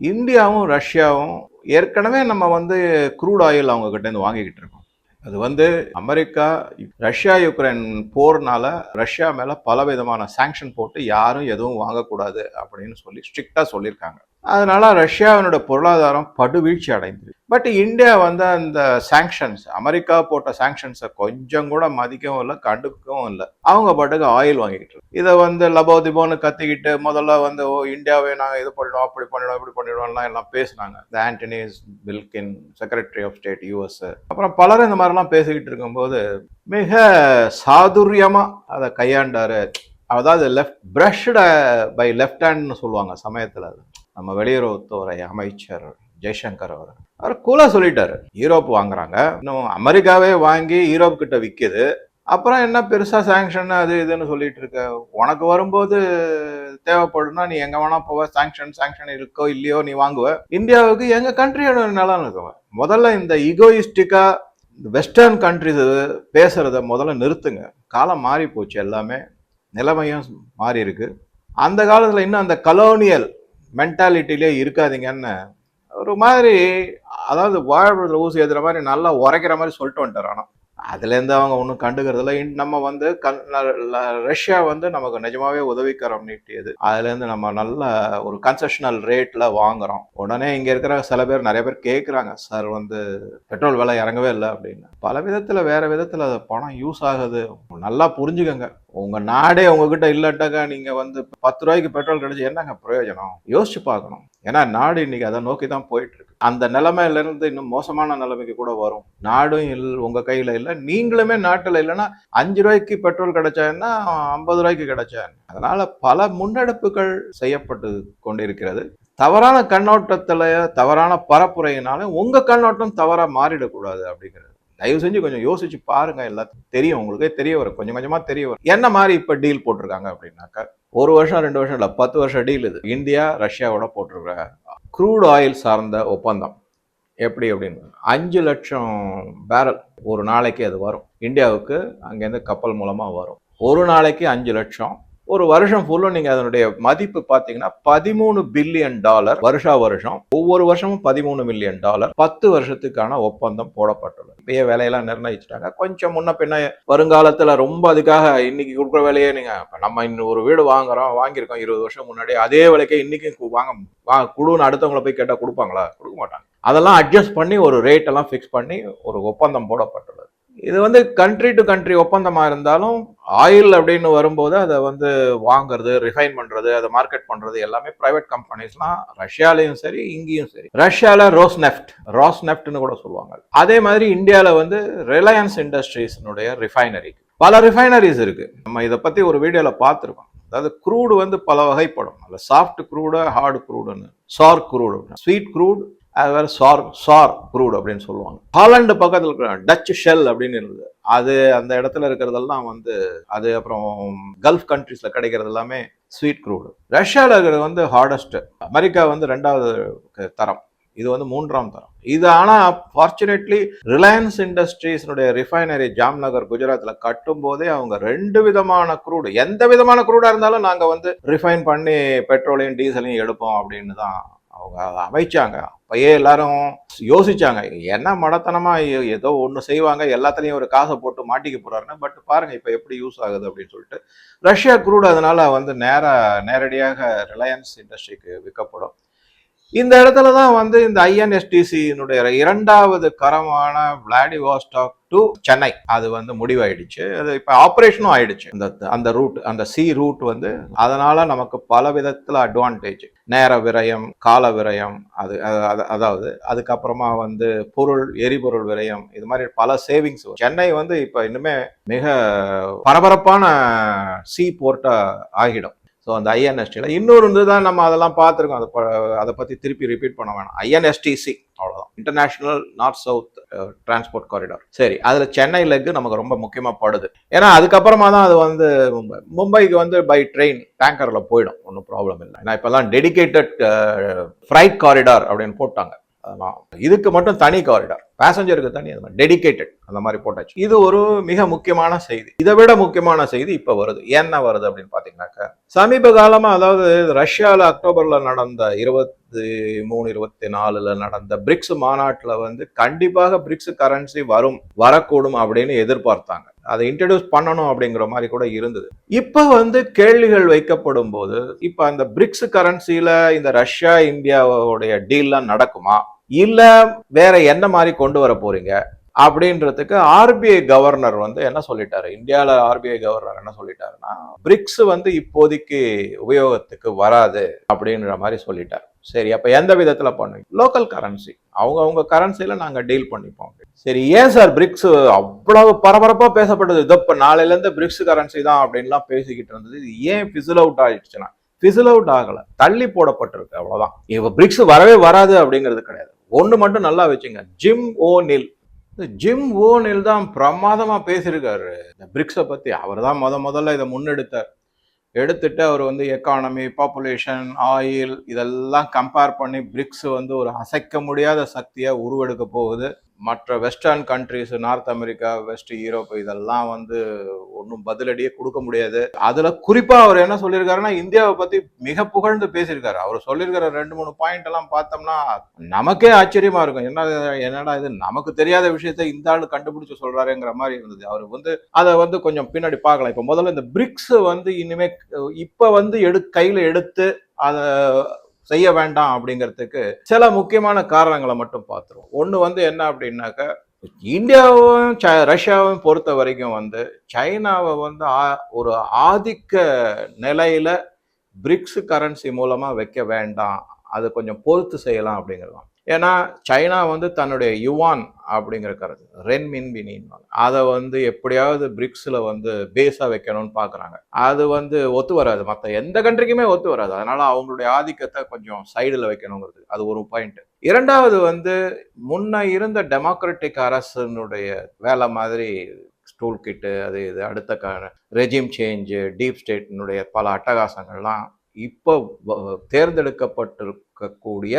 இந்தியாவும் ரஷ்யாவும் ஏற்கனவே நம்ம வந்து க்ரூட் ஆயில் அவங்க இருந்து வாங்கிக்கிட்டு இருக்கோம். அது வந்து அமெரிக்கா ரஷ்யா யுக்ரைன் போர்னால ரஷ்யா மேலே பல விதமான சாங்ஷன் போட்டு யாரும் எதுவும் வாங்கக்கூடாது அப்படின்னு சொல்லி ஸ்ட்ரிக்டாக சொல்லியிருக்காங்க. அதனால ரஷ்யாவினோட பொருளாதாரம் படுவீழ்ச்சி அடைந்தது பட் இந்தியா வந்து அந்த சாங்ஷன்ஸ் அமெரிக்கா போட்ட சாங்ஷன்ஸை கொஞ்சம் கூட மதிக்கவும் இல்லை கண்டுக்கவும் இல்லை. அவங்க பாட்டுக்கு ஆயில் வாங்கிக்கிட்டு இதை வந்து லபோ திபோன்னு கத்திக்கிட்டு முதல்ல வந்து ஓ இந்தியாவை நாங்கள் இது பண்ணிடுவோம் அப்படி பண்ணிடுவோம் இப்படி பண்ணிடுவோம்லாம் எல்லாம் பேசுனாங்க. இந்த Antony Blinken secretary of state US அப்புறம் பலரும் இந்த மாதிரிலாம் பேசிக்கிட்டு இருக்கும்போது மிக சாதுரியமாக அதை கையாண்டாரு. அதாவது லெஃப்ட் பிரஷ்ட பை லெஃப்ட் ஹேண்ட்னு சொல்லுவாங்க சமயத்தில் அது. நம்ம வெளியுறவுத்துறை அமைச்சர் ஜெய்சங்கர் அவர் அவர் கூலாக சொல்லிட்டாரு. யூரோப் வாங்குறாங்க. இன்னும் அமெரிக்காவே வாங்கி யூரோப் கிட்ட விற்கிது அப்புறம் என்ன பெருசாக சாங்ஷன் அது இதுன்னு சொல்லிட்டு இருக்க? உனக்கு வரும்போது தேவைப்படுனா நீ எங்கே வேணா போவ. சாங்ஷன் சாங்ஷன் இருக்கோ இல்லையோ நீ வாங்குவ. இந்தியாவுக்கு எங்கள் கண்ட்ரியோட நிலம் இருக்குவ முதல்ல இந்த ஈகோயிஸ்டிக்காக வெஸ்டர்ன் கண்ட்ரிஸ் பேசுகிறத முதல்ல நிறுத்துங்க. காலம் மாறி போச்சு எல்லாமே. நிலைமையும் மாறி இருக்கு. அந்த காலத்தில் இன்னும் அந்த கலோனியல் மென்டாலிட்டிலே இருக்காதீங்கன்னு ஒரு மாதிரி அதாவது வாழைப்பழத்தில் ஊசி ஏற்றுற மாதிரி நல்லா உரைக்கிற மாதிரி சொல்லிட்டு வந்துட்டார். ஆனால் அதுலேருந்து அவங்க ஒன்றும் கண்டுக்கிறதில்ல. நம்ம வந்து கண் ரஷ்யா வந்து நமக்கு நிஜமாவே உதவிக்கரம் நீட்டியது. அதுலேருந்து நம்ம நல்ல ஒரு கன்செஷனல் ரேட்டில் வாங்குறோம். உடனே இங்கே இருக்கிற சில பேர் நிறைய பேர் கேட்குறாங்க சார் வந்து பெட்ரோல் விலை இறங்கவே இல்லை அப்படின்னு. பல விதத்தில் வேறு விதத்தில் அது பணம் யூஸ் ஆகுது. நல்லா புரிஞ்சுக்கங்க. உங்க நாடே உங்ககிட்ட இல்லாட்டாக்கா நீங்க வந்து பத்து ரூபாய்க்கு பெட்ரோல் கிடைச்சி என்னங்க பிரயோஜனம்? யோசிச்சு பார்க்கணும். ஏன்னா நாடு இன்னைக்கு அதை நோக்கி தான் போயிட்டு இருக்கு அந்த நிலைமையில இருந்து இன்னும் மோசமான நிலைமைக்கு கூட வரும். நாடும் இல் உங்க கையில இல்லை நீங்களுமே நாட்டில் இல்லைன்னா அஞ்சு ரூபாய்க்கு பெட்ரோல் கிடைச்சான்னா ஐம்பது ரூபாய்க்கு கிடைச்சா அதனால பல முன்னெடுப்புகள் செய்யப்பட்டு கொண்டிருக்கிறது. தவறான கண்ணோட்டத்துல தவறான பரப்புரையினால உங்க கண்ணோட்டம் தவறா மாறிடக்கூடாது அப்படிங்கிறது. தயவு செஞ்சு கொஞ்சம் யோசிச்சு பாருங்க எல்லாத்துக்கும் தெரியும். உங்களுக்கே தெரிய வரும். கொஞ்சம் கொஞ்சமா தெரிய வரும். என்ன மாதிரி இப்ப டீல் போட்டிருக்காங்க அப்படின்னாக்கா ஒரு வருஷம் ரெண்டு வருஷம் இல்ல பத்து வருஷம் டீல் இது. இந்தியா ரஷ்யாவோட போட்டிருக்கிற க்ரூட் ஆயில் சார்ந்த ஒப்பந்தம். எப்படி அப்படின்னு? அஞ்சு லட்சம் பேரல் ஒரு நாளைக்கு அது வரும். இந்தியாவுக்கு அங்கேருந்து கப்பல் மூலமா வரும். ஒரு நாளைக்கு அஞ்சு லட்சம் ஒரு வருஷம் ஃபுல்லும் நீங்க அதனுடைய மதிப்பு பாத்தீங்கன்னா பதிமூணு பில்லியன் டாலர் வருஷா வருஷம். ஒவ்வொரு வருஷமும் பதிமூணு மில்லியன் டாலர் பத்து வருஷத்துக்கான ஒப்பந்தம் போடப்பட்டுள்ளது. இப்பயே வேலையெல்லாம் நிர்ணயிச்சிட்டாங்க. கொஞ்சம் முன்ன பின்ன வருங்காலத்துல ரொம்ப அதுக்காக இன்னைக்கு கொடுக்குற வேலையே நீங்க நம்ம இன்னும் ஒரு வீடு வாங்குறோம் வாங்கியிருக்கோம் இருபது வருஷம் முன்னாடி அதே விலைக்கே இன்னைக்கு வாங்க வா குழுன்னு அடுத்தவங்கள போய் கேட்டா கொடுப்பாங்களா? கொடுக்க மாட்டாங்க. அதெல்லாம் அட்ஜஸ்ட் பண்ணி ஒரு ரேட் எல்லாம் ஃபிக்ஸ் பண்ணி ஒரு ஒப்பந்தம் போடப்பட்டுள்ளது. இது வந்து கண்ட்ரி டு கண்ட்ரி ஒப்பந்தமாக இருந்தாலும் ஆயில் அப்படின்னு வரும்போது அதை வந்து வாங்குறது ரிஃபைன் பண்ணுறது அதை மார்க்கெட் பண்ணுறது எல்லாமே ப்ரைவேட் கம்பெனிஸ்லாம் ரஷ்யாலையும் சரி இங்கேயும் சரி. ரஷ்யாவில் ரோஸ் நெஃப்ட் ராஸ் நெஃப்ட்னு கூட சொல்லுவாங்க. அதே மாதிரி இந்தியாவில் வந்து ரிலையன்ஸ் இண்டஸ்ட்ரீஸ்னுடைய ரிஃபைனரி பல ரிஃபைனரிஸ் இருக்குது நம்ம இதை பற்றி ஒரு வீடியோவில் பார்த்துருக்கோம். அதாவது க்ரூடு வந்து பல வகைப்படும். அதில் சாஃப்ட் க்ரூடு ஹார்டு க்ரூடுன்னு சார் க்ரூடு ஸ்வீட் க்ரூட் அது வேறு சார் சார் க்ரூட் அப்படின்னு சொல்லுவாங்க. ஹாலண்டு பக்கத்தில் இருக்கிற டச் ஷெல் அப்படின்னு இருந்தது. அது அந்த இடத்துல இருக்கிறதெல்லாம் வந்து அது அப்புறம் கல்ஃப் கண்ட்ரீஸில் கிடைக்கிறது எல்லாமே ஸ்வீட் க்ரூடு. ரஷ்யாவில் இருக்கிறது வந்து ஹார்டஸ்ட்டு அமெரிக்கா வந்து ரெண்டாவது தரம். இது வந்து மூன்றாம் தரம். இது ஆனால் ஃபார்ச்சுனேட்லி ரிலையன்ஸ் இண்டஸ்ட்ரீஸ்னுடைய ரிஃபைனரி ஜாம்நகர் குஜராத்தில் கட்டும் போதே அவங்க ரெண்டு விதமான க்ரூடு. எந்த விதமான க்ரூடாக இருந்தாலும் நாங்கள் வந்து ரிஃபைன் பண்ணி பெட்ரோலையும் டீசலையும் எடுப்போம் அப்படின்னு தான் அவங்க அதை அமைச்சாங்க அப்பயே எல்லாரும் யோசிச்சாங்க என்ன மடத்தனமா ஏதோ ஒன்று செய்வாங்க எல்லாத்துலேயும் ஒரு காசை போட்டு மாட்டிக்க போறாருன்னு. பட் பாருங்க இப்போ எப்படி யூஸ் ஆகுது அப்படின்னு சொல்லிட்டு ரஷ்யா குரூடு அதனால வந்து நேராக நேரடியாக ரிலையன்ஸ் இண்டஸ்ட்ரிக்கு விற்கப்படும். இந்த இடத்துல தான் வந்து இந்த ஐஎன்எஸ்டிசியினுடைய இரண்டாவது கரமான விளாடிவாஸ்டாக் டு சென்னை அது வந்து முடிவாயிடுச்சு. அது இப்போ ஆப்ரேஷனும் ஆயிடுச்சு. அந்த அந்த ரூட் அந்த சி ரூட் வந்து அதனால நமக்கு பல விதத்தில் அட்வான்டேஜ் நேர விரயம் கால விரயம் அது அதாவது அதுக்கப்புறமா வந்து பொருள் எரிபொருள் விரயம் இது மாதிரி பல சேவிங்ஸ் சென்னை வந்து இப்போ இன்னுமே மிக பரபரப்பான சி போர்ட்டாக ஆகிடும். ஸோ அந்த ஐஎன்எஸ்டியில் இன்னொரு வந்து தான் நம்ம அதெல்லாம் பார்த்துருக்கோம். அதை ப- அதை பற்றி திருப்பி ரிப்பீட் பண்ண வேணாம். ஐஎன்எஸ்டிசி அவ்வளோதான் international north south transport corridor சரி அதில் சென்னை லெக்கு நமக்கு ரொம்ப முக்கியமாக படுது. ஏன்னா அதுக்கப்புறமா தான் அது வந்து மும்பை மும்பைக்கு வந்து பை ட்ரெயின் டேங்கரில் போயிடும். ஒன்றும் ப்ராப்ளம் இல்லை. ஏன்னா இப்போல்லாம் டெடிகேட்டட் ஃப்ரைட் காரிடார் அப்படின்னு போட்டாங்க. அதெல்லாம் இதுக்கு மட்டும் தனி காரிடார் பேசஞ்சருக்கு தனி அது மாதிரி அந்த மாதிரி போட்டாச்சு. இது ஒரு மிக முக்கியமான செய்தி. இதை விட முக்கியமான செய்தி இப்போ வருது. என்ன வருது அப்படின்னு பார்த்தீங்கன்னாக்கா சமீப காலமாக அதாவது ரஷ்யாவில் அக்டோபரில் நடந்த இருபத்தி மூணு இருபத்தி நாலுல நடந்த பிரிக்ஸ் மாநாட்டில் வந்து கண்டிப்பாக பிரிக்ஸ் கரன்சி வரும் வரக்கூடும் அப்படின்னு எதிர்பார்த்தாங்க. அதை இன்ட்ரடியூஸ் பண்ணணும் அப்படிங்கிற மாதிரி கூட இருந்தது. இப்போ வந்து கேள்விகள் வைக்கப்படும் போது இப்போ அந்த பிரிக்ஸ் கரன்சியில் இந்த ரஷ்யா இந்தியாவுடைய டீல்லாம் நடக்குமா? இல்லை வேற என்ன மாதிரி கொண்டு வர போறீங்க? அப்படின்றதுக்கு ஆர்பிஐ கவர்னர் வந்து என்ன சொல்லிட்டாரு? இந்தியாவில் ஆர்பிஐ கவர்னர் என்ன சொல்லிட்டாருன்னா பிரிக்ஸ் வந்து இப்போதைக்கு உபயோகத்துக்கு வராது அப்படின்ற மாதிரி சொல்லிட்டார். சரி அப்போ எந்த விதத்தில் பண்ணுவீங்க? லோக்கல் கரன்சி அவங்க அவங்க கரன்சியில் நாங்கள் டீல் பண்ணிப்போம். சரி ஏன் சார் பிரிக்ஸ் அவ்வளவு பரபரப்பாக பேசப்பட்டது? இதோ இப்போ நாளையிலேருந்து பிரிக்ஸ் கரன்சி தான் அப்படின்லாம் பேசிக்கிட்டு இருந்தது. இது ஏன் ஃபிசில் அவுட் ஆயிடுச்சுன்னா ஃபிசில் அவுட் ஆகலை. தள்ளி போடப்பட்டிருக்கு அவ்வளோதான் இப்போ பிரிக்ஸ் வரவே வராது அப்படிங்கிறது கிடையாது. ஒன்று மட்டும் நல்லா வச்சுங்க. ஜிம் ஓ நில். ஜிம் ஓ நில் தான் பிரமாதமாக பேசியிருக்காரு. இந்த பிரிக்ஸை பற்றி அவர் தான் முத முதல்ல இதை முன்னெடுத்தார். எடுத்துட்டு அவர் வந்து எக்கானமி பாப்புலேஷன் ஆயில் இதெல்லாம் கம்பேர் பண்ணி பிரிக்ஸ் வந்து ஒரு அசைக்க முடியாத சக்தியாக உருவெடுக்க போகுது. மற்ற western countries North America West Europe இதெல்லாம் வந்து ஒன்றும் பதிலடியே கொடுக்க முடியாது. அதில் குறிப்பாக அவர் என்ன சொல்லியிருக்காருன்னா இந்தியாவை பற்றி மிக புகழ்ந்து பேசியிருக்காரு. அவர் சொல்லியிருக்கிற ரெண்டு மூணு பாயிண்ட் எல்லாம் பார்த்தோம்னா நமக்கே ஆச்சரியமாக இருக்கும். என்ன என்னடா இது? நமக்கு தெரியாத விஷயத்த இந்த ஆள் கண்டுபிடிச்சு சொல்கிறாருங்கிற மாதிரி இருந்தது. அவர் வந்து அதை வந்து கொஞ்சம் பின்னாடி பார்க்கலாம். இப்போ முதல்ல இந்த பிரிக்ஸ் வந்து இனிமேல் இப்போ வந்து எடு கையில் எடுத்து அதை செய்ய வேண்டாம் அப்படிங்கிறதுக்கு சில முக்கியமான காரணங்களை மட்டும் பார்த்துருவோம். ஒன்று வந்து என்ன அப்படின்னாக்கா இந்தியாவும் ச- ரஷ்யாவும் பொறுத்த வரைக்கும் வந்து சைனாவை வந்து ஆ- ஒரு ஆதிக்க நிலையில பிரிக்ஸ் கரன்சி மூலமாக வைக்க வேண்டாம். அது கொஞ்சம் பொறுத்து செய்யலாம் அப்படிங்கிறதான் ஏன்னா சைனா வந்து தன்னுடைய யுவான் அப்படிங்கிற கருத்து. ரென் மின்பினின் அதை வந்து எப்படியாவது பிரிக்ஸில் வந்து பேஸாக வைக்கணும்னு பார்க்குறாங்க அது வந்து ஒத்து வராது. மற்ற எந்த கண்ட்ரிக்குமே ஒத்து வராது. அதனால் அவங்களுடைய ஆதிக்கத்தை கொஞ்சம் சைடில் வைக்கணுங்கிறது. அது ஒரு பாயிண்ட் இரண்டாவது வந்து முன்ன இருந்த டெமோக்ராட்டிக் அரசனுடைய வேலை மாதிரி ஸ்டூல் கிட்டு அது இது அடுத்த க ரெஜிம் சேஞ்சு டீப் ஸ்டேட்டினுடைய பல அட்டகாசங்கள்லாம் இப்போ தேர்ந்தெடுக்கப்பட்டிருக்கக்கூடிய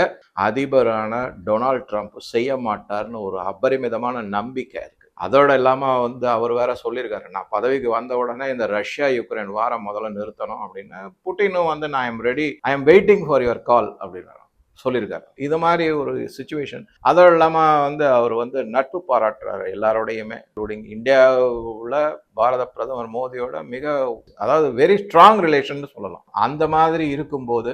அதிபரான டொனால்ட் ட்ரம்ப் செய்ய மாட்டார்னு ஒரு அபரிமிதமான நம்பிக்கை இருக்குது அதோட இல்லாமல் வந்து அவர் வேற சொல்லியிருக்காரு நான் பதவிக்கு வந்த உடனே இந்த ரஷ்யா யுக்ரைன் வாரம் முதல்ல நிறுத்தணும் அப்படின்னு. புட்டினும் வந்து நான் am ready I am waiting for your call அப்படின்னு. சொல்லியிருக்காரு. இது மாதிரி ஒரு சுச்சுவேஷன் அதோடு இல்லாமல் வந்து அவர் வந்து நட்பு பாராட்டுறாரு எல்லாரோடையுமே. இன்க்ளூடிங் இந்தியாவில் பாரத பிரதமர் மோடியோட மிக அதாவது வெரி ஸ்ட்ராங் ரிலேஷன் சொல்லலாம். அந்த மாதிரி இருக்கும்போது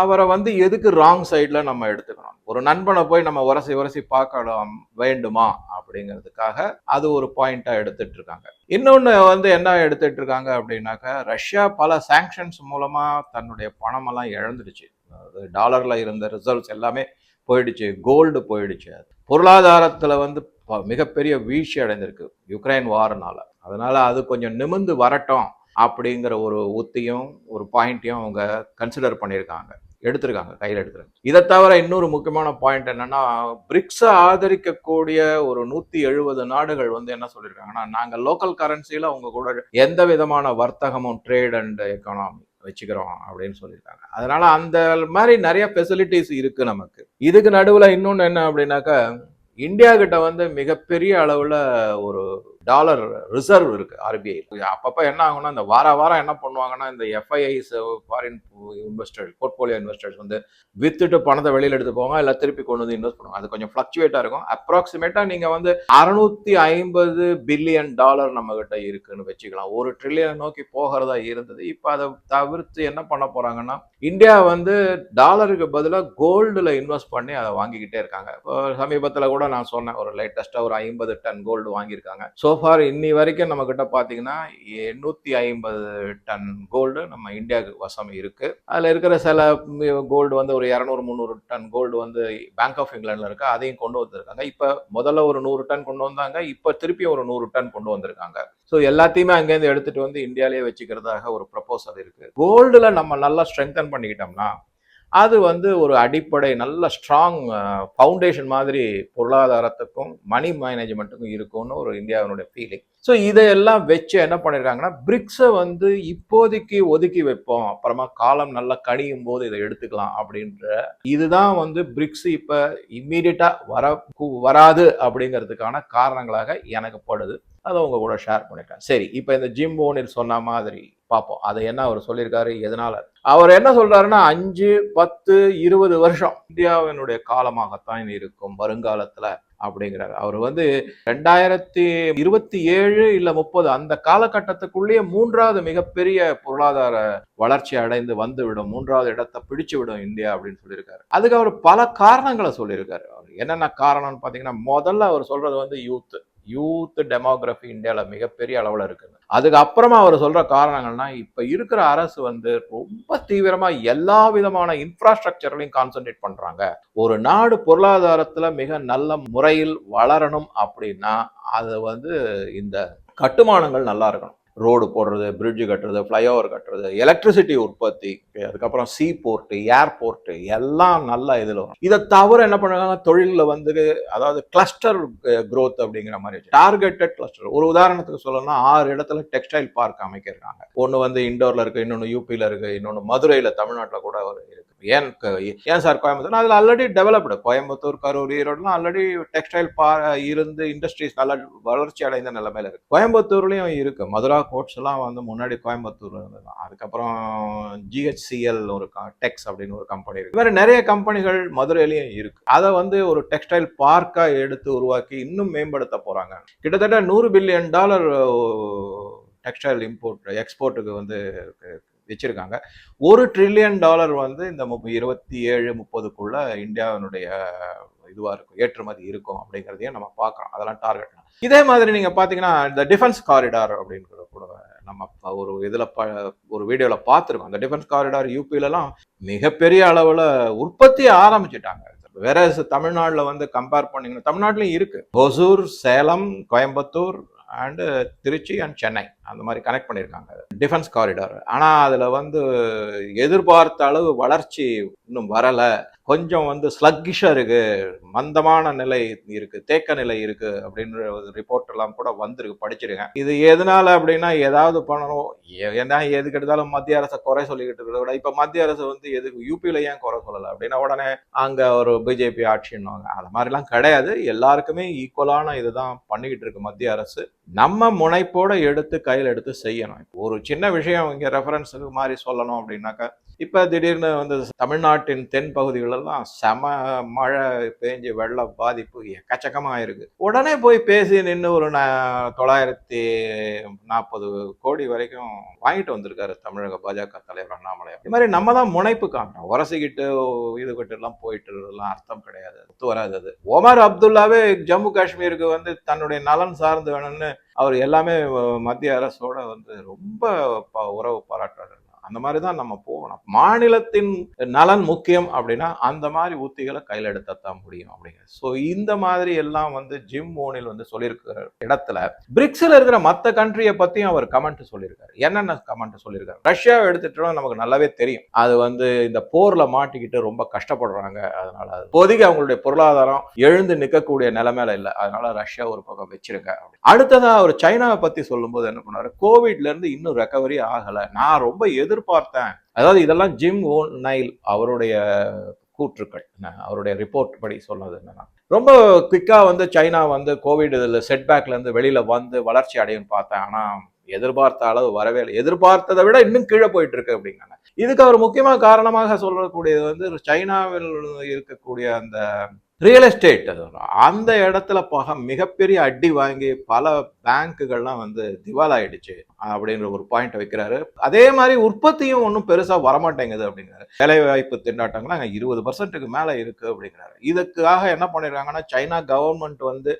அவரை வந்து எதுக்கு ராங் சைடில் நம்ம எடுத்துக்கணும்? ஒரு நண்பனை போய் நம்ம உரசி உரசி பார்க்கலாம் வேண்டுமா? அப்படிங்கிறதுக்காக அது ஒரு பாயிண்டாக எடுத்துட்டு இருக்காங்க. இன்னொன்று வந்து என்ன எடுத்துட்டு இருக்காங்க அப்படின்னாக்கா ரஷ்யா பல சாங்ஷன்ஸ் மூலமாக தன்னுடைய பணமெல்லாம் இழந்துடுச்சு. அதாவது டாலரில் இருந்த ரிசர்வ்ஸ் எல்லாமே போயிடுச்சு கோல்டு போயிடுச்சு. அது பொருளாதாரத்தில் வந்து ப- மிகப்பெரிய வீழ்ச்சி அடைந்திருக்கு யுக்ரைன் வாரனால் அதனால் அது கொஞ்சம் நிமிந்து வரட்டும் அப்படிங்கிற ஒரு உத்தியும் ஒரு பாயிண்ட்டையும் அவங்க கன்சிடர் பண்ணியிருக்காங்க. எடுத்திருக்காங்க கையில் எடுத்துருக்காங்க. இதை தவிர இன்னொரு முக்கியமான பாயிண்ட் என்னன்னா பிரிக்ஸை ஆதரிக்கக்கூடிய ஒரு நூற்றி எழுபது நாடுகள் வந்து என்ன சொல்லியிருக்காங்கன்னா நாங்கள் லோக்கல் கரன்சியில் அவங்க கூட எந்த விதமான வர்த்தகமும் ட்ரேட் அண்ட் எக்கனாமி வச்சுக்கிறோம் அப்படின்னு சொல்லியிருக்காங்க. அதனால அந்த மாதிரி நிறைய ஃபெசிலிட்டிஸ் இருக்கு நமக்கு. இதுக்கு நடுவில் இன்னொன்று என்ன அப்படின்னாக்கா இந்தியா கிட்ட வந்து மிகப்பெரிய அளவில் ஒரு டாலர் ரிசர்வ் இருக்கு ஆர்பிஐ. அப்பப்போ என்ன ஆகும்னா இந்த வார வாரம் என்ன பண்ணுவாங்கன்னா இந்த FIIs foreign investor portfolio investors வந்து வித்துட்டு பணத்தை வெளியில் எடுத்து போவாங்க இல்லை திருப்பி கொண்டு வந்து இன்வெஸ்ட் பண்ணுவாங்க. அது கொஞ்சம் ஃப்ளக்சுவேட்டாக இருக்கும். அப்ராக்சிமேட்டா நீங்கள் வந்து அறுநூத்தி ஐம்பது பில்லியன் டாலர் நம்ம கிட்ட இருக்குன்னு வச்சுக்கலாம். ஒரு ட்ரில்லியன் நோக்கி போகிறதா இருந்தது. இப்போ அதை தவிர்த்து என்ன பண்ண போறாங்கன்னா இந்தியா வந்து டாலருக்கு பதிலாக கோல்டில் இன்வெஸ்ட் பண்ணி அதை வாங்கிக்கிட்டே இருக்காங்க. இப்போ சமீபத்தில் கூட நான் சொன்னேன் ஒரு லேட்டஸ்ட்டாக ஒரு ஐம்பது டன் கோல்டு வாங்கியிருக்காங்க. ஸோ சோஃபார் இன்னி வரைக்கும் நம்ம கிட்ட பார்த்தீங்கன்னா எண்ணூற்றி ஐம்பது டன் கோல்டு நம்ம இந்தியாவுக்கு வசம் இருக்கு. அதில் இருக்கிற சில கோல்டு வந்து ஒரு இரநூறு முந்நூறு டன் கோல்டு வந்து பேங்க் ஆஃப் இங்கிலாண்டில் இருக்கு. அதையும் கொண்டு வந்திருக்காங்க. இப்போ முதல்ல ஒரு நூறு டன் கொண்டு வந்தாங்க. இப்போ திருப்பி ஒரு நூறு டன் கொண்டு வந்திருக்காங்க. ஸோ எல்லாத்தையுமே அங்கேருந்து எடுத்துட்டு வந்து இந்தியாலேயே வச்சுக்கிறதாக ஒரு ப்ரப்போசல் இருக்கு. கோல்டுல நம்ம நல்லா ஸ்ட்ரெங்தன் பண்ணிக்கிட்டோம்னா அது வந்து ஒரு அடிப்படை நல்ல ஸ்ட்ராங் ஃபவுண்டேஷன் மாதிரி பொருளாதாரத்துக்கும் மணி மேனேஜ்மெண்ட்டுக்கும் இருக்கும்னு ஒரு இந்தியாவினுடைய ஃபீலிங் ஸோ இதையெல்லாம் வச்சு என்ன பண்ணியிருக்காங்கன்னா பிரிக்ஸை வந்து இப்போதைக்கு ஒதுக்கி வைப்போம். அப்புறமா காலம் நல்லா கணியும் போது இதை எடுத்துக்கலாம் அப்படின்ற இதுதான் வந்து பிரிக்ஸ் இப்போ இம்மீடியட்டாக வர வராது அப்படிங்கிறதுக்கான காரணங்களாக எனக்கு படுது. அதை உங்க கூட ஷேர் பண்ணியிருக்கேன் சரி இப்போ இந்த ஜிம் ஓனில் சொன்ன மாதிரி பார்ப்போம். அதை என்ன அவர் சொல்லியிருக்காரு? எதனால? அவர் என்ன சொல்றாருன்னா அஞ்சு பத்து இருபது வருஷம் இந்தியாவினுடைய காலமாகத்தான் இருக்கும் வருங்காலத்துல அப்படிங்கிறாரு. அவர் வந்து ரெண்டாயிரத்தி இருபத்தி ஏழு இல்ல முப்பது அந்த காலகட்டத்துக்குள்ளேயே மூன்றாவது மிகப்பெரிய பொருளாதார வளர்ச்சி அடைந்து வந்துவிடும். மூன்றாவது இடத்தை பிடிச்சு விடும் இந்தியா அப்படின்னு சொல்லியிருக்காரு. அதுக்கு அவர் பல காரணங்களை சொல்லியிருக்காரு. அவர் என்னென்ன காரணம்னு பார்த்தீங்கன்னா முதல்ல அவர் சொல்றது வந்து யூத் யூத் டெமோகிராஃபி இந்தியாவில் மிகப்பெரிய அளவில் இருக்குது அதுக்கப்புறமா அவர் சொல்கிற காரணங்கள்னா இப்போ இருக்கிற அரசு வந்து ரொம்ப தீவிரமாக எல்லா விதமான இன்ஃப்ராஸ்ட்ரக்சர்லையும் கான்சென்ட்ரேட் பண்ணுறாங்க ஒரு நாடு பொருளாதாரத்தில் மிக நல்ல முறையில் வளரணும் அப்படின்னா அது வந்து இந்த கட்டுமானங்கள் நல்லா இருக்கணும். ரோடு போடுறது பிரிட்ஜு கட்டுறது ஃப்ளைஓவர் கட்டுறது எலக்ட்ரிசிட்டி உற்பத்தி அதுக்கப்புறம் சீ போர்ட்டு ஏர்போர்ட்டு எல்லாம் நல்ல இதில் வரும். இதை தவிர என்ன பண்ணுறாங்க தொழிலில் வந்து அதாவது கிளஸ்டர் க்ரோத் அப்படிங்கிற மாதிரி டார்கெட்டட் கிளஸ்டர் ஒரு உதாரணத்துக்கு சொல்லணும்னா ஆறு இடத்துல டெக்ஸ்டைல் பார்க் அமைக்கிறாங்க ஒன்று வந்து இண்டோரில் இருக்குது இன்னொன்று யூபியில் இருக்குது இன்னொன்று மதுரையில் தமிழ்நாட்டில் கூட ஒரு இருக்குது ஏன் ஏன் சார் கோயம்புத்தூர் அதில் ஆல்ரெடி டெவலப்டு கோயம்புத்தூர் கரூர் ஈரோடுலாம் ஆல்ரெடி டெக்ஸ்டைல் பா இருந்து இண்டஸ்ட்ரீஸ் நல்லா வளர்ச்சி அடைந்த நிலைமையில இருக்கு. கோயம்புத்தூர்லேயும் இருக்கு. மதுரா கோட்ஸ் வந்து முன்னாடி கோயம்புத்தூர் இருந்தது அதுக்கப்புறம் ஜிஹெச்சிஎல் ஒரு டெக்ஸ் அப்படின்னு ஒரு கம்பெனி இருக்கு. இது நிறைய கம்பெனிகள் மதுரையிலையும் இருக்கு. அதை வந்து ஒரு டெக்ஸ்டைல் பார்க்கா எடுத்து உருவாக்கி இன்னும் மேம்படுத்த போறாங்க. கிட்டத்தட்ட நூறு பில்லியன் டாலர் டெக்ஸ்டைல் இம்போர்ட் எக்ஸ்போர்ட்டுக்கு வந்து வச்சிருக்காங்க. ஒரு ட்ரில்லியன் டாலர் வந்து இந்த முப்ப- இருபத்தி ஏழு முப்பதுக்குள்ள இந்தியாவினுடைய இதுவாக இருக்கும் ஏற்றுமதி இருக்கும் அப்படிங்கிறதையும் நம்ம பார்க்குறோம். அதெல்லாம் டார்கெட் இதே மாதிரி நீங்கள் பார்த்தீங்கன்னா இந்த டிஃபென்ஸ் காரிடார் அப்படிங்கிறது கூட நம்ம ப- ஒரு இதில் ப ஒரு வீடியோவில் பார்த்துருக்கோம். அந்த டிஃபென்ஸ் காரிடார் யூபியிலலாம் மிகப்பெரிய அளவில் உற்பத்தி ஆரம்பிச்சிட்டாங்க. வேற தமிழ்நாட்டில் வந்து கம்பேர் பண்ணிங்கன்னா தமிழ்நாட்டிலையும் இருக்குது ஒசூர் சேலம் கோயம்புத்தூர் அண்டு திருச்சி அண்ட் சென்னை. அந்த மாதிரி கனெக்ட் பண்ணியிருக்காங்க. டிஃபென்ஸ் காரிடார் ஆனால் அதில் வந்து எதிர்பார்த்த அளவு வளர்ச்சி இன்னும் வரலை. கொஞ்சம் வந்து ஸ்லக்கிஷாக இருக்குது மந்தமான நிலை இருக்குது தேக்க நிலை இருக்குது அப்படின்ற ஒரு ரிப்போர்ட் எல்லாம் கூட வந்திருக்கு படிச்சிருக்கேன். இது எதனால அப்படின்னா ஏதாவது பண்ணணும். ஏ- ஏன்னா எதுக்கு எடுத்தாலும் மத்திய அரசை குறை சொல்லிக்கிட்டு இருக்கிறத விட இப்போ மத்திய அரசு வந்து எதுக்கு யூபியில் ஏன் குறை சொல்லலை? அப்படின்னா உடனே அங்கே ஒரு பிஜேபி ஆட்சின்னுவாங்க. அது மாதிரிலாம் கிடையாது. எல்லாருக்குமே ஈக்குவலான இதுதான் பண்ணிக்கிட்டு இருக்கு மத்திய அரசு. நம்ம முனைப்போட எடுத்து கையில் எடுத்து செய்யணும். ஒரு சின்ன விஷயம் இங்கே ரெஃபரன்ஸுக்கு மாதிரி சொல்லணும் அப்படின்னாக்கா இப்போ திடீர்னு வந்து தமிழ்நாட்டின் தென் பகுதிகளெல்லாம் செம மழை பெஞ்சு வெள்ள பாதிப்பு எக்கச்சக்கமாக இருக்குது உடனே போய் பேசி நின்று ஒரு ந- தொள்ளாயிரத்தி நாற்பது கோடி வரைக்கும் வாங்கிட்டு வந்திருக்காரு தமிழக பாஜக தலைவர் அண்ணாமலை. இது மாதிரி நம்ம தான் முனைப்பு காட்டணும் உரசிக்கிட்டு இது எல்லாம் போயிட்டு எல்லாம் அர்த்தம் கிடையாது. ஒத்து வராது அது. ஒமர் அப்துல்லாவே ஜம்மு காஷ்மீருக்கு வந்து தன்னுடைய நலன் சார்ந்து வேணும்னு அவர் எல்லாமே மத்திய அரசோட வந்து ரொம்ப ப- உறவு பாராட்டுறாரு. அந்த மாதிரி தான் நம்ம போகணும். மாநிலத்தின் நலன் முக்கியம் அப்படின்னா அந்த மாதிரி உத்திகளை கையில் எடுத்தத்தான் முடியும் அப்படிங்கிறது ஸோ இந்த மாதிரி எல்லாம் வந்து ஜிம் மோனில் வந்து சொல்லியிருக்கிற இடத்துல பிரிக்ஸில் இருக்கிற மற்ற கண்ட்ரியை பற்றியும் அவர் கமெண்ட் சொல்லியிருக்காரு. என்னென்ன கமெண்ட் சொல்லியிருக்காரு? ரஷ்யாவை எடுத்துட்டோம் நமக்கு நல்லாவே தெரியும். அது வந்து இந்த போரில் மாட்டிக்கிட்டு ரொம்ப கஷ்டப்படுறாங்க. அதனால அது இப்போதைக்கு அவங்களுடைய பொருளாதாரம் எழுந்து நிற்கக்கூடிய நிலைமையில இல்லை. அதனால ரஷ்யா ஒரு பக்கம் வச்சிருக்க அடுத்ததாக அவர் சைனாவை பற்றி சொல்லும்போது என்ன பண்ணாரு கோவிட்ல இருந்து இன்னும் ரெக்கவரி ஆகலை. நான் ரொம்ப எதிர்பார்த்தேன். அதாவது இதெல்லாம் ஜிம் ஓ நைல் அவருடைய கூற்றுக்கள். அவருடைய ரிப்போர்ட் படி சொன்னது என்னன்னா ரொம்ப குவிக்காக வந்து சைனா வந்து கோவிட் இதில் செட்பேக்ல இருந்து வந்து வளர்ச்சி அடையும் பார்த்தேன். ஆனால் எதிர்பார்த்த அளவு வரவே இல்லை. எதிர்பார்த்ததை விட இன்னும் கீழே போயிட்டு இருக்கு அப்படிங்கிறாங்க இதுக்கு அவர் முக்கியமாக காரணமாக சொல்லக்கூடியது வந்து சைனாவில் இருக்கக்கூடிய அந்த ரியல் எஸ்டேட் அது. அந்த இடத்துல போக மிகப்பெரிய அடி வாங்கி பல பேங்க்குகள்லாம் வந்து திவாலாயிடுச்சு அப்படின்ற ஒரு பாயிண்ட் வைக்கிறாரு. அதே மாதிரி உற்பத்தியும் ஒன்றும் பெருசாக வரமாட்டேங்குது அப்படிங்கிறாரு. வேலை வாய்ப்பு திண்டாட்டங்கள்லாம் அங்கே இருபது பர்சன்ட்டுக்கு மேலே இருக்குது அப்படிங்கிறாரு. இதுக்காக என்ன பண்ணிருக்காங்கன்னா சைனா கவர்மெண்ட் வந்து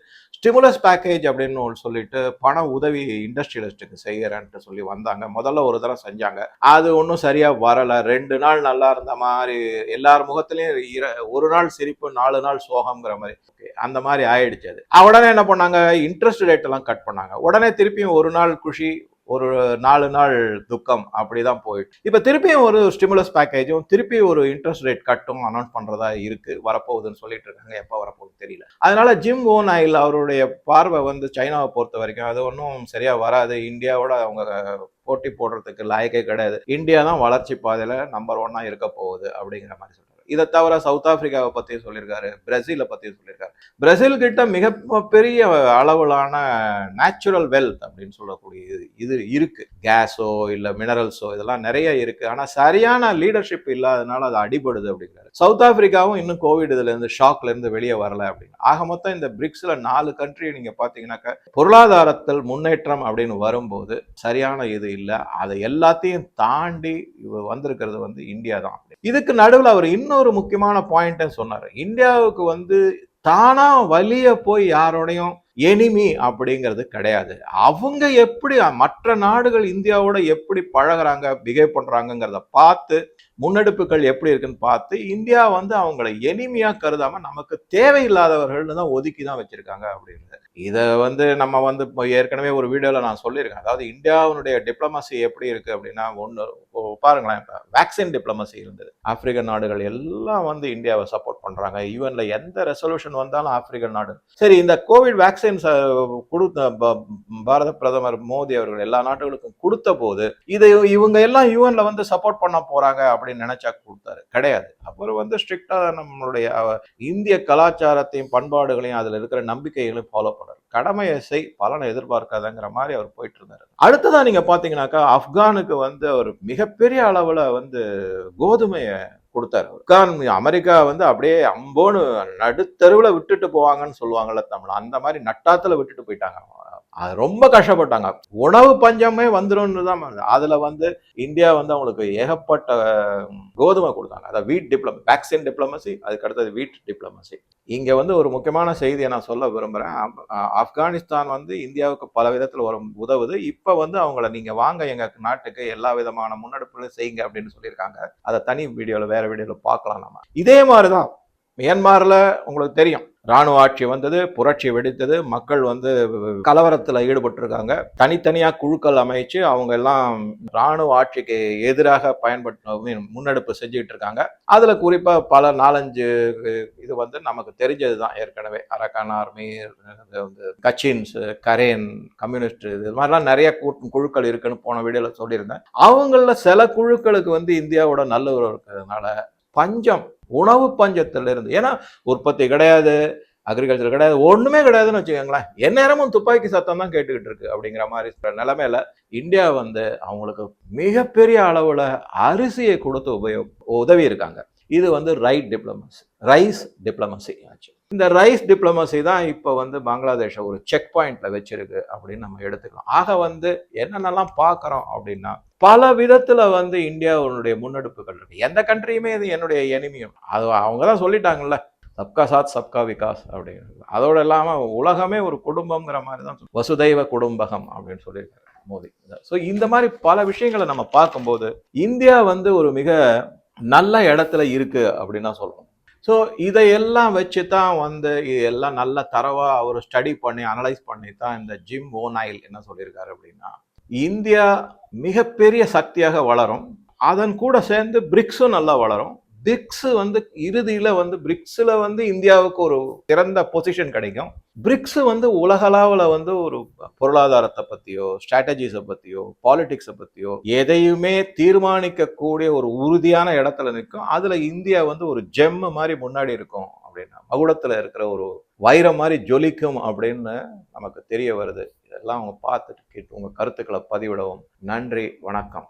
ஸ்டிமுலஸ் பேக்கேஜ் அப்படின்னு ஒன்று சொல்லிட்டு பண உதவி இண்டஸ்ட்ரியலிஸ்ட்டுக்கு செய்கிறேன்ட்டு சொல்லி வந்தாங்க. முதல்ல ஒரு தடவை செஞ்சாங்க. அது ஒன்றும் சரியாக வரலை. ரெண்டு நாள் நல்லா இருந்த மாதிரி எல்லார் முகத்துலேயும் இர- ஒரு நாள் சிரிப்பு நாலு நாள் சோகம்ங்கிற மாதிரி. அந்த மாதிரி ஆயிடுச்சு அது. உடனே என்ன பண்ணாங்க? இன்ட்ரெஸ்ட் ரேட் எல்லாம் கட் பண்ணாங்க. உடனே திருப்பியும் ஒரு நாள் குஷி ஒரு நாலு நாள் துக்கம் அப்படிதான் போயிட்டு. இப்ப திருப்பியும் ஒரு ஸ்டிமுலஸ் பேக்கேஜும் திருப்பி ஒரு இன்ட்ரெஸ்ட் ரேட் கட்டும் அனௌன்ஸ் பண்றதா இருக்கு வரப்போகுதுன்னு சொல்லிட்டு இருக்காங்க. எப்ப வரப்போகுது தெரியல. அதனால ஜிம் ஓன் ஆயில் அவருடைய பார்வை வந்து சைனாவை பொறுத்த வரைக்கும் அது ஒன்றும் சரியா வராது. இந்தியாவோட அவங்க போட்டி போடுறதுக்கு லாயக்கே கிடையாது. இந்தியா தான் வளர்ச்சி பாதையில நம்பர் ஒன்னா இருக்க போகுது அப்படிங்கிற மாதிரி சொல்றாங்க. இதை தவிர சவுத் ஆப்பிரிக்காவை பற்றி சொல்லியிருக்காரு பிரசிலை பற்றி சொல்லியிருக்காரு. பிரசில் கிட்ட மிக அளவிலான நேச்சுரல் வெல்த் அப்படின்னு சொல்லக்கூடிய இது இது இருக்கு. கேஸோ இல்ல மினரல்ஸோ இதெல்லாம் நிறைய இருக்கு. ஆனா சரியான லீடர்ஷிப் இல்லாதனால அது அடிபடுது அப்படிங்கிறாரு. சவுத் ஆப்பிரிக்காவும் இன்னும் கோவிட் இதுல இருந்து ஷாக்ல இருந்து வெளியே வரல அப்படின்னு. ஆக மொத்தம் இந்த பிரிக்ஸ்ல நாலு கண்ட்ரி நீங்க பார்த்தீங்கன்னாக்கா பொருளாதாரத்தில் முன்னேற்றம் அப்படின்னு வரும்போது சரியான இது இல்லை. அதை எல்லாத்தையும் தாண்டி வந்திருக்கிறது வந்து இந்தியா தான். இதுக்கு நடுவில் அவர் இன்னொரு முக்கியமான பாயிண்ட்டை சொன்னார். இந்தியாவுக்கு வந்து தானா வலிய போய் யாரோடையும் எனிமி அப்படிங்கிறது கிடையாது. அவங்க எப்படி மற்ற நாடுகள் இந்தியாவோட எப்படி பழகுறாங்க பிஹேவ் பண்றாங்கிறத பார்த்து முன்னெடுப்புகள் எப்படி இருக்குன்னு பார்த்து இந்தியா வந்து அவங்கள எளிமையாக கருதாமல் நமக்கு தேவையில்லாதவர்கள்னு தான் ஒதுக்கி தான் வச்சுருக்காங்க அப்படின்னு இதை வந்து நம்ம வந்து இப்போ ஏற்கனவே ஒரு வீடியோவில் நான் சொல்லியிருக்கேன். அதாவது இந்தியாவுடைய டிப்ளமசி எப்படி இருக்குது அப்படின்னா ஒன்று பாருங்களேன் இப்போ வேக்சின் டிப்ளமசி இருந்தது. ஆப்பிரிக்க நாடுகள் எல்லாம் வந்து இந்தியாவை சப்போர்ட் பண்ணுறாங்க ஈவனில் எந்த ரெசல்யூஷன் வந்தாலும் ஆப்பிரிக்க நாடு. சரி இந்த கோவிட் வேக்சின்ஸ் கொடுத்த பாரத பிரதமர் மோடி அவர்கள் எல்லா நாடுகளுக்கும் கொடுத்த போது இதை இவங்க எல்லாம் யூஎன்ல வந்து சப்போர்ட் பண்ண போகிறாங்க அப்படின்னு நினைச்சா கொடுத்தாரு. கிடையாது. அப்புறம் வந்து ஸ்ட்ரிக்டா நம்மளுடைய இந்திய கலாச்சாரத்தையும் பண்பாடுகளையும் அதுல இருக்கிற நம்பிக்கைகளையும் ஃபாலோ பண்ணார். கடமையை செய் பலனை எதிர்பார்க்காதங்கிற மாதிரி அவர் போயிட்டு இருந்தார் அடுத்ததான் நீங்க பாத்தீங்கன்னாக்கா ஆப்கானுக்கு வந்து அவர் மிகப்பெரிய அளவுல வந்து கோதுமையை கொடுத்தாரு ஆப்கான் அமெரிக்கா வந்து அப்படியே அம்போன்னு நடுத்தருவில் விட்டுட்டு போவாங்கன்னு சொல்லுவாங்கல்ல தமிழ். அந்த மாதிரி நட்டாத்துல விட்டுட்டு போயிட்டாங்க அது ரொம்ப கஷ்டப்பட்டாங்க. உணவு பஞ்சமே வந்துடும் தான் அதில் வந்து இந்தியா வந்து அவங்களுக்கு ஏகப்பட்ட கோதுமை கொடுத்தாங்க. அதாவது வீட் டிப்ளம வேக்சின் டிப்ளமசி அதுக்கு அடுத்தது வீட் டிப்ளமசி இங்கே வந்து ஒரு முக்கியமான செய்தியை நான் சொல்ல விரும்புகிறேன் ஆப்கானிஸ்தான் வந்து இந்தியாவுக்கு பல விதத்தில் வரும் உதவுது. இப்போ வந்து அவங்கள நீங்கள் வாங்க எங்கள் நாட்டுக்கு எல்லா விதமான முன்னெடுப்புகளையும் செய்யுங்க அப்படின்னு சொல்லியிருக்காங்க. அதை தனி வீடியோவில் வேறு வீடியோவில் பார்க்கலாம் நம்ம இதே மாதிரிதான் மியான்மாரில் உங்களுக்கு தெரியும். ராணுவ ஆட்சி வந்தது புரட்சி வெடித்தது மக்கள் வந்து கலவரத்தில் ஈடுபட்டிருக்காங்க. தனித்தனியாக குழுக்கள் அமைச்சு அவங்க எல்லாம் ராணுவ ஆட்சிக்கு எதிராக பயன்படுத்த முன்னெடுப்பு செஞ்சுக்கிட்டு இருக்காங்க. அதில் குறிப்பாக பல நாலஞ்சு இது வந்து நமக்கு தெரிஞ்சது தான் ஏற்கனவே அரக்கான் ஆர்மி வந்து கச்சின்ஸ் கரேன் கம்யூனிஸ்ட் இது மாதிரிலாம் நிறைய குழுக்கள் இருக்குன்னு போன வீடியோவில் சொல்லியிருந்தேன். அவங்களில் சில குழுக்களுக்கு வந்து இந்தியாவோட நல்லுறவு இருக்கிறதுனால பஞ்சம் உணவு பஞ்சத்திலிருந்து. ஏன்னா உற்பத்தி கிடையாது அக்ரிகல்ச்சர் கிடையாது ஒன்றுமே கிடையாதுன்னு வச்சுக்கோங்களேன். எந்நேரமும் துப்பாக்கி சத்தம் தான் கேட்டுக்கிட்டு இருக்கு அப்படிங்கிற மாதிரி நிலைமையில இந்தியா வந்து அவங்களுக்கு மிகப்பெரிய அளவில் அரிசியை கொடுத்து உபயோக உதவி இருக்காங்க. இது வந்து ரைட் டிப்ளமசி ரைஸ் டிப்ளமசி ஆச்சு. இந்த ரைஸ் டிப்ளமசி தான் இப்போ வந்து பங்களாதேஷை ஒரு செக் பாயிண்ட்ல வச்சிருக்கு அப்படின்னு நம்ம எடுத்துக்கலாம். ஆக வந்து என்னென்னலாம் பார்க்குறோம் அப்படின்னா பல விதத்தில் வந்து இந்தியாவுடைய முன்னெடுப்புகள் இருக்கு. எந்த கண்ட்ரியுமே இது என்னுடைய எனிமியும் அது அவங்க தான் சொல்லிட்டாங்கல்ல சப்கா சாத் சப்கா விகாஸ் அப்படிங்கிறது அதோடு இல்லாமல் உலகமே ஒரு குடும்பம்ங்கிற மாதிரி தான் வசுதைவ குடும்பகம் அப்படின்னு சொல்லியிருக்காரு மோடி. ஸோ இந்த மாதிரி பல விஷயங்களை நம்ம பார்க்கும்போது இந்தியா வந்து ஒரு மிக நல்ல இடத்துல இருக்கு அப்படின்னு தான் சொல்லணும். ஸோ இதையெல்லாம் வச்சு தான் வந்து எல்லாம் நல்ல தரவாக அவர் ஸ்டடி பண்ணி அனலைஸ் பண்ணி தான் இந்த ஜிம் ஓனாயில் என்ன சொல்லியிருக்காரு அப்படின்னா இந்தியா மிகப்பெரிய சக்தியாக வளரும். அதன் கூட சேர்ந்து பிரிக்ஸும் நல்லா வளரும். பிரிக்ஸ் வந்து இறுதியில வந்து பிரிக்ஸ்ல வந்து இந்தியாவுக்கு ஒரு சிறந்த பொசிஷன் கிடைக்கும். பிரிக்ஸ் வந்து உலகளாவில் வந்து ஒரு பொருளாதாரத்தை பத்தியோ ஸ்ட்ராட்டஜிஸை பத்தியோ பாலிடிக்ஸை பத்தியோ எதையுமே தீர்மானிக்கக்கூடிய ஒரு உறுதியான இடத்துல நிற்கும். அதுல இந்தியா வந்து ஒரு ஜெம் மாதிரி முன்னாடி இருக்கும் அப்படின்னா மகுடத்துல இருக்கிற ஒரு வைரம் மாதிரி ஜொலிக்கும் அப்படின்னு நமக்கு தெரிய வருது. இதெல்லாம் அவங்க பார்த்துட்டு கேட்டு உங்க கருத்துக்களை பதிவிடவும். நன்றி வணக்கம்.